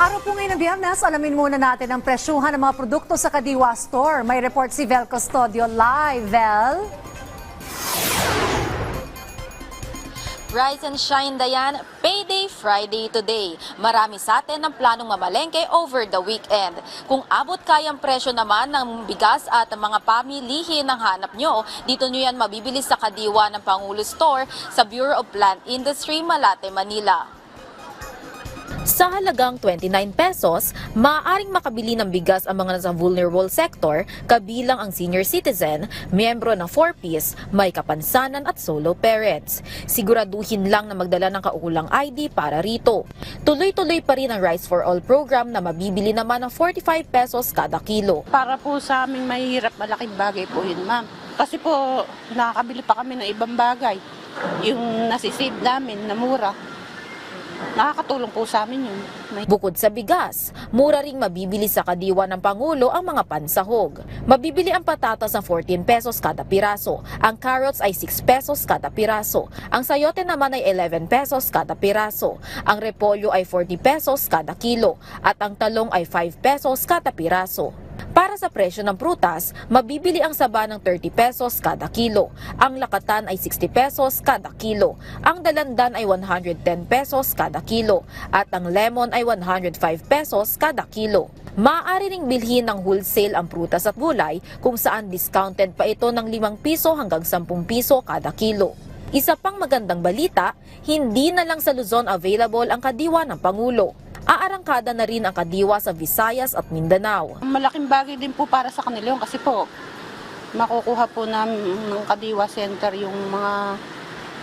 Araw po ngayon ng Biyernes, alamin muna natin ang presyuhan ng mga produkto sa Kadiwa Store. May report si Vel Custodio live. Vel? Rise and shine, Dayan. Payday Friday today. Marami sa atin ang planong mamalengke over the weekend. Kung abot kayang presyo naman ng bigas at mga pamilihin ng hanap nyo, dito nyo yan mabibili sa Kadiwa ng Pangulo Store sa Bureau of Plant Industry, Malate, Manila. Sa halagang 29 pesos, maaaring makabili ng bigas ang mga nasa vulnerable sector, kabilang ang senior citizen, miyembro ng 4-piece, may kapansanan at solo parents. Siguraduhin lang na magdala ng kaukulang ID para rito. Tuloy-tuloy pa rin ang Rice for All program na mabibili naman ng 45 pesos kada kilo. Para po sa aming mahirap, malaking bagay po yun, ma'am. Kasi po, nakakabili pa kami ng ibang bagay. Yung nasisave namin na mura. Nakakatulong po sa amin yun. May Bukod sa bigas, mura ring mabibili sa kadiwa ng Pangulo ang mga pansahog. Mabibili ang patatas ng 14 pesos kada piraso. Ang carrots ay 6 pesos kada piraso. Ang sayote naman ay 11 pesos kada piraso. Ang repolyo ay 40 pesos kada kilo. At ang talong ay 5 pesos kada piraso. Para sa presyo ng prutas, mabibili ang saba ng 30 pesos kada kilo. Ang lakatan ay 60 pesos kada kilo. Ang dalandan ay 110 pesos kada kilo. At ang lemon ay 105 pesos kada kilo. Maaari ring bilhin ng wholesale ang prutas at gulay kung saan discounted pa ito ng 5 piso hanggang 10 piso kada kilo. Isa pang magandang balita, hindi na lang sa Luzon available ang kadiwa ng Pangulo. Aarangkada na rin ang kadiwa sa Visayas at Mindanao. malaking bagay din po para sa kanila yun kasi po, makukuha po namin ng Kadiwa Center yung mga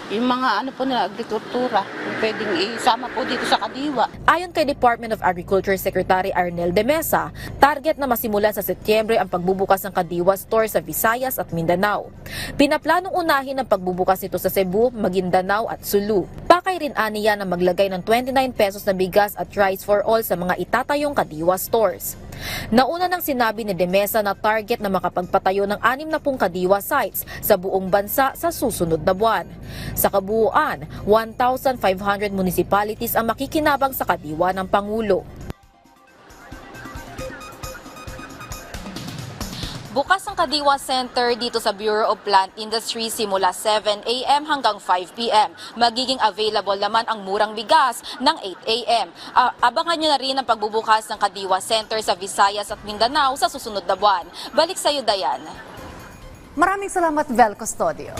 yung mga ano po nila, agrikultura. Pwedeng isama po dito sa Kadiwa. Ayon kay Department of Agriculture Secretary Arnel de Mesa, target na masimulan sa Setyembre ang pagbubukas ng Kadiwa Store sa Visayas at Mindanao. Pinaplanong unahin ang pagbubukas nito sa Cebu, Maguindanao at Sulu. Pakay rin aniya na maglagay ng 29 pesos na bigas at rice for all sa mga itatayong Kadiwa stores. Nauna nang sinabi ni Demesa na target na makapagpatayo ng 60 kadiwa sites sa buong bansa sa susunod na buwan. Sa kabuuan, 1,500 municipalities ang makikinabang sa kadiwa ng Pangulo. Bukas ang Kadiwa Center dito sa Bureau of Plant Industry simula 7 a.m. hanggang 5 p.m. Magiging available naman ang murang bigas ng 8 a.m. Abangan nyo na rin ang pagbubukas ng Kadiwa Center sa Visayas at Mindanao sa susunod na buwan. Balik sa iyo, Dayan. Maraming salamat, Vel Custodio.